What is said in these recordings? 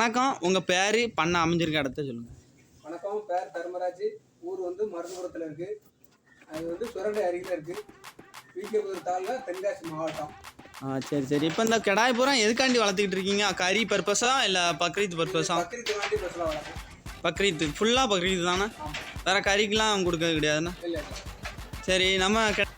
வணக்கம். உங்கள் பேர்? பண்ண அமைஞ்சிருக்க இடத்த சொல்லுங்கள் வணக்கம். பேர் தர்மராஜ். ஊர் வந்து மருதுபுரத்தில் இருக்கு. அது வந்து சுரண்டை அருகில் இருக்கு. விகேபுரம் தாலுகா தென்காசி மாவட்டம். ஆ சரி சரி. இப்போ இந்த கிடாய் பூரா எதுக்காண்டி வளர்த்துக்கிட்டு இருக்கீங்க? கறி பர்பஸா இல்லை பக்ரீத் பர்பஸா? பத்திரிக்கை வாண்டி பஸ்ஸில் வளர்க்கும் பக்ரீத். ஃபுல்லாக பக்ரீத் தானே? வேறு கறிக்கெலாம் கொடுக்க கிடையாதுண்ணா சரி நம்ம கெ-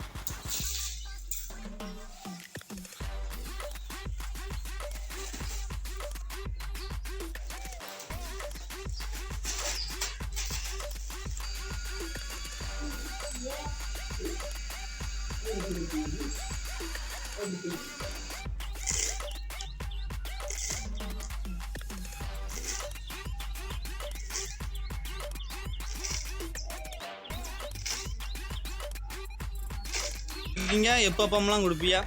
இருக்கீங்க எப்போ எப்போம்லாம் கொடுப்பியா?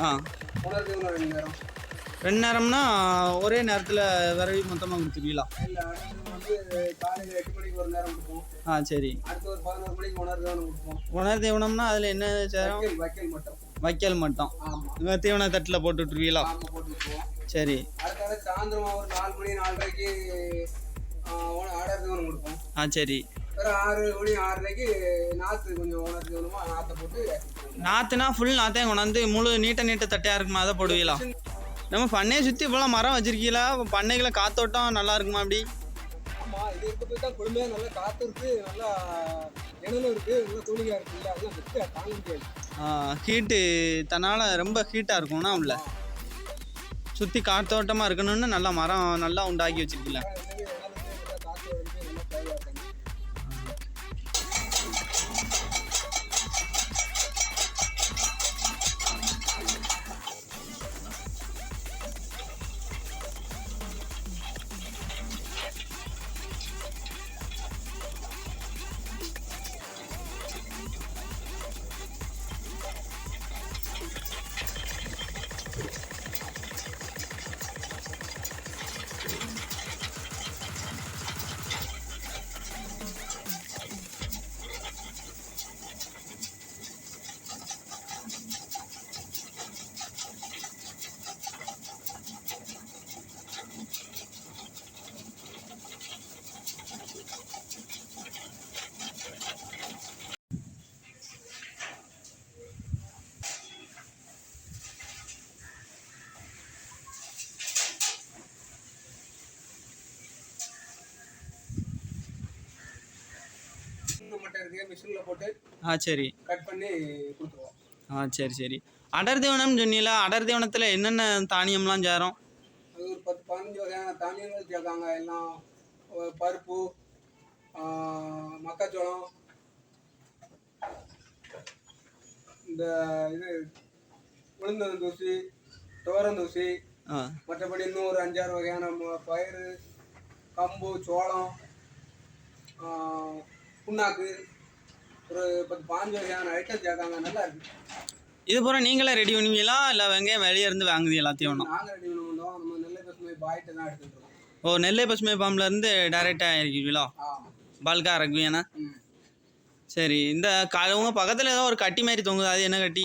ஆ. ரெண்டு நேரம்னா ஒரே நேரத்தில் விரவி மொத்தமாக கொடுத்துருவீங்களா? வந்து காலையில் எட்டு மணிக்கு ஒரு நேரம் கொடுப்போம். ஆ சரி. அடுத்து ஒரு பதினோரு மணிக்கு உணர்ந்து கொடுப்போம். உணர் தீவனம்னா அதில் என்ன சேரும்? வைக்கல் மட்டும். வைக்கல் மட்டும். ஆமாம் இவங்க தீவன தட்டில் போட்டு விட்டுருவீங்களா? ஆமாம் போட்டு விட்டுருவோம். சரி. சாயந்தரமா ஒரு நாலு மணி நாலரைக்கு ஆர்டர் தீவனம் கொடுப்போம். ஆ சரி. ஒரு ஆறு மணி ஆறரைக்கு நாற்று கொஞ்சம் உணர் தீவனமா நாற்றை போட்டு நாற்றுனா ஃபுல் நாற்றையும் கொண்டாந்து முழு நீட்ட நீட்ட தட்டையாக இருக்குமா? அதை போடுவீங்களா? நம்ம பண்ணையை சுற்றி இவ்வளோ மரம் வச்சிருக்கீங்களா? பண்ணைகளை காத்தோட்டம் நல்லா இருக்குமா அப்படி? ஆமாம் இது இருக்க போய் தான் குளுமையாக நல்லா காற்று இருக்கு நல்லா நிழலும் இருக்கு நல்லா தூணிகா இருக்கு. இல்லை அதெல்லாம் வெக்க தாங்க முடியாது. ஹீட்டு தன்னால் ரொம்ப ஹீட்டாக இருக்கும்னா உள்ள. சுற்றி காத்தோட்டமாக இருக்கணும்னு நல்லா மரம் நல்லா உண்டாக்கி வச்சிருக்கீங்களா மிஷினில் போட்டு ஆ சரி. கட் பண்ணி கொடுத்துருவோம். ஆ சரி சரி. அடர் தீவனம்னு சொன்னீங்களா? அடர் தீவனத்தில் என்னென்ன தானியம்லாம் சேரும் அது ஒரு பத்து பதினஞ்சு வகையான தானியங்கள் கேட்காங்க எல்லாம் பருப்பு மக்காச்சோளம் இந்த இது உளுந்தந்தூசி துவரந்தூசி மற்றபடி இன்னும் ஒரு அஞ்சாறு வகையான பயிறு கம்பு சோளம் புண்ணாக்கு ஒரு பத்து பாஞ்சு வகையான ஐட்டம் கேட்காங்க நல்லா இருக்கு. இது பூரா நீங்களே ரெடி பண்ணுவீங்களா? இல்லை வெங்காயம் வெளியே இருந்து வாங்குவீங்களா தீவனம் நாங்கள் ரெடி பண்ண மாட்டோம் நம்ம நெல்லை பசுமை பாய்ட்டு தான் எடுத்துட்டு இருக்கோம். ஓ நெல்லை பசுமை பாம்பில் இருந்து டைரெக்டாக இறக்கிவீங்களா ஆ பல்காக இறக்குவீங்கண்ணா ம். சரி இந்த க உங்கள் பக்கத்தில் ஏதோ ஒரு கட்டி மாதிரி தொங்குது. அது என்ன கட்டி?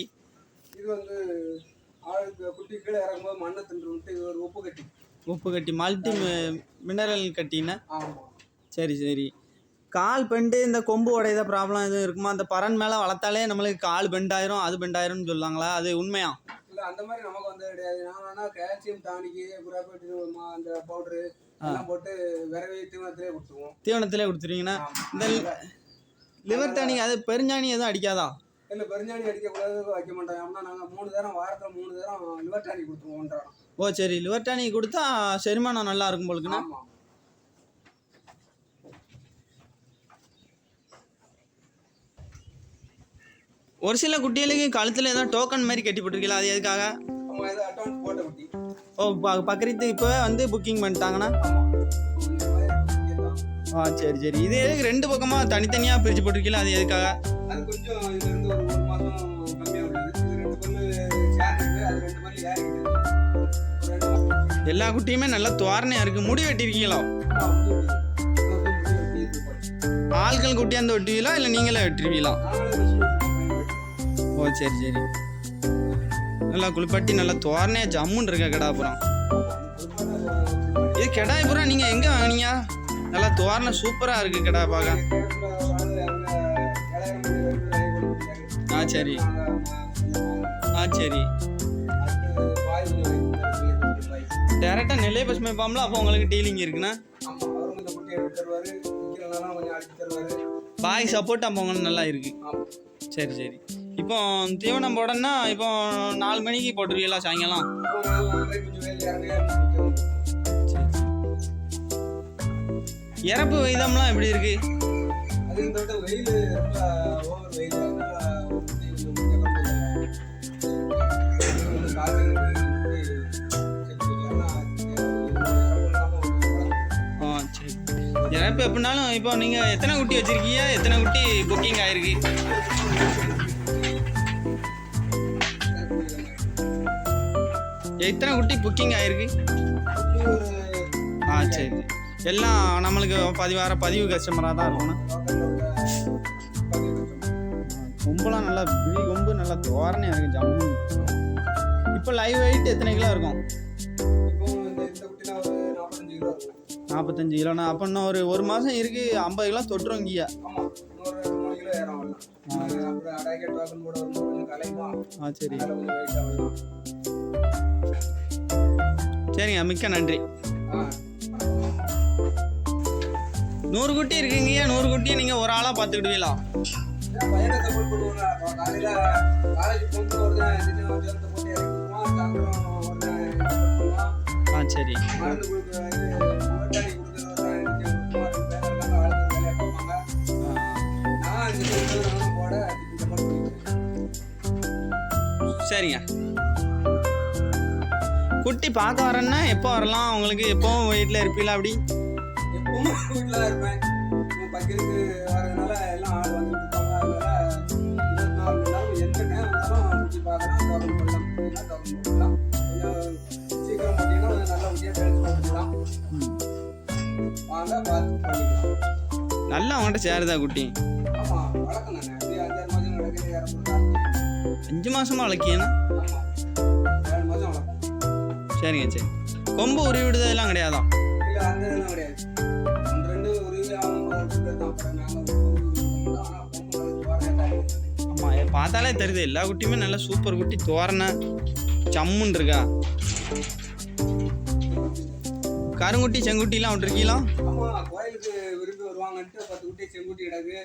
இது வந்து ஆளுக்கு குட்டி கீழே இறங்கும்போது மண்ணை தின்றுட்டு இது ஒரு உப்பு கட்டி. உப்பு கட்டி மல்டி மினரல் கட்டின்னா சரி சரி. கால் பெண்டு இந்த கொம்பு உடையத ப்ராப்ளம் எதுவும் இருக்குமா? அந்த பறன் மேலே வளர்த்தாலே நம்மளுக்கு கால் பெண்ட் ஆயிரும் அது பெண்ட் ஆயிரும்னு சொல்லுவாங்களா? அது உண்மையா? இல்லை அந்த மாதிரி நமக்கு வந்து கிடையாது. நான் வேணா கால்சியம் டானிக்கு குராபேட்டு அந்த பவுடரு எல்லாம் போட்டு விரவி தீவனத்திலே கொடுத்துருவோம். தீவனத்திலே கொடுத்துருவீங்கன்னா இந்த லிவர் டானிக் அது பெருஞ்சாணி எதுவும் அடிக்காதா? இல்லை பெருஞ்சாணி அடிக்கக்கூடாது வைக்க மாட்டோம். அப்படின்னா நாங்கள் மூணு தரம் வாரத்தில் மூணு தரம் லிவர் டானிக் கொடுத்துருவோம் ஓ சரி. லிவர் டானிக் கொடுத்தா செரிமானம் நல்லா இருக்கும் போலுக்குண்ணா. ஒரு சில குட்டிகளுக்கு கழுத்தில் ஏதோ டோக்கன் மாதிரி கட்டி போட்டிருக்கீங்களா அது எதுக்காக? ஓ ப பக்கரித்து இப்போவே வந்து புக்கிங் பண்ணிட்டாங்கன்னா ஆ சரி சரி. இது எதுக்கு ரெண்டு பக்கமாக தனித்தனியாக பிரித்து போட்டிருக்கீங்களா அது எதுக்காக? எல்லா குட்டியுமே நல்லா துவாரணையாக இருக்குது முடி வெட்டியிருக்கீங்களா குட்டியாக இருந்து வெட்டுவீங்களா இல்லை நீங்களே வெட்டுருவீங்களா ஓ சரி சரி. நல்லா குளிப்பாட்டி நல்லா தோரணையாக ஜம்முன்னு இருக்க கடா அப்புறம் கிடாய் பூரா நீங்கள் எங்கே வாங்குனீங்க? நல்லா தோரணை சூப்பராக இருக்கு கடா பார்க்க. ஆ சரி. ஆ சரி. டேரக்டா டேரெக்டாக நெல்லை பசுமை பாம்பல அப்போ உங்களுக்கு டீலிங் இருக்குண்ணா பாய் சப்போர்ட் அப்போ நல்லா இருக்குது சரி சரி. இப்போ தீவனம் போடன்னா இப்போ நாலு மணிக்கு போட்டுருவீங்களா சாயங்காலம்? இறப்பு விகிதம்லாம் எப்படி இருக்கு? வெயில் இப்போ எப்படினாலும் இப்போ நீங்கள் எத்தனை குட்டி வச்சுருக்கீங்க? எத்தனை குட்டி புக்கிங் ஆயிருக்கு? எத்தனை குட்டி புக்கிங் ஆயிருக்கு? ஆ சரி. எல்லாம் நம்மளுக்கு பதிவார பதிவு கஸ்டமராக தான் இருக்கணும். லோக்கல்ல நல்லா ரொம்ப கொம்பு நல்லா தோரணையாக இருக்குது ஜம்மு இப்போ லைவ் வெயிட் எத்தனை கிலோ இருக்கும்? நாற்பத்தஞ்சு கிலோண்ணா அப்போ இன்னும் ஒரு ஒரு மாதம் இருக்குது ஐம்பது கிலோ தொட்டுரும் இங்கேயா. ஆ சரி. சரிங்க மிக்க நன்றி. நூறு குட்டி இருக்குங்கய்யா நூறு குட்டியை நீங்கள் ஒரு ஆளாக பார்த்துக்கிடுவீங்களா ஆ சரி. சரிங்க. குட்டி பார்க்க வரேன்னா எப்போ வரலாம்? உங்களுக்கு எப்போவும் வீட்டில் இருப்பீங்களா அப்படி? எப்பவும் வீட்டில் தான் இருப்பேன். பார்த்து பண்ணிக்கலாம் நல்லா அவங்கள்ட்ட சேருதா குட்டி. ஆமாம் அப்படியே அஞ்சாறு மாதம் அஞ்சு மாசமா வளர்க்கியண்ணா ஏழு மாதம் சரிங்க சரி. கொம்பு உருவி விடுதெல்லாம் கிடையாதா? இல்லை அந்த இதெல்லாம் கிடையாது அந்த ரெண்டு ஆமாம் பார்த்தாலே தெரியுது எல்லா குட்டியுமே நல்லா சூப்பர் குட்டி தோரணை சம்முன்னு இருக்கா? கருங்குட்டி செங்குட்டிலாம் விட்டுருக்கீங்களா ஆமா கோயிலுக்கு விரும்பி வருவாங்கன்ட்டு பத்து குட்டி செங்குட்டி கிடக்கு.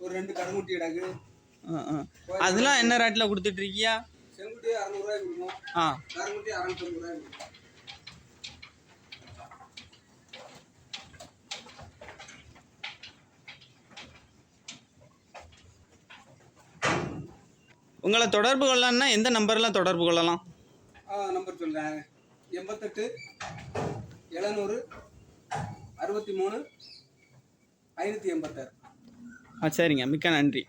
ஒரு ரெண்டு கருங்குட்டி கிடக்கு. அதெல்லாம் என்ன ரேட்டில் கொடுத்துட்டு இருக்கியா செங்குட்டி அறநூறுவாய்க்கு கொடுக்கும் ஆ. கருங்குட்டி அறநூத்தம்பது உங்களை தொடர்பு கொள்ளலாம்னா எந்த நம்பரில் தொடர்பு கொள்ளலாம்? நம்பர் சொல்கிறேன் எண்பத்தெட்டு எழுநூறு அறுபத்தி மூணு ஐநூற்றி எண்பத்தாறு. ஆ சரிங்க. மிக்க நன்றி.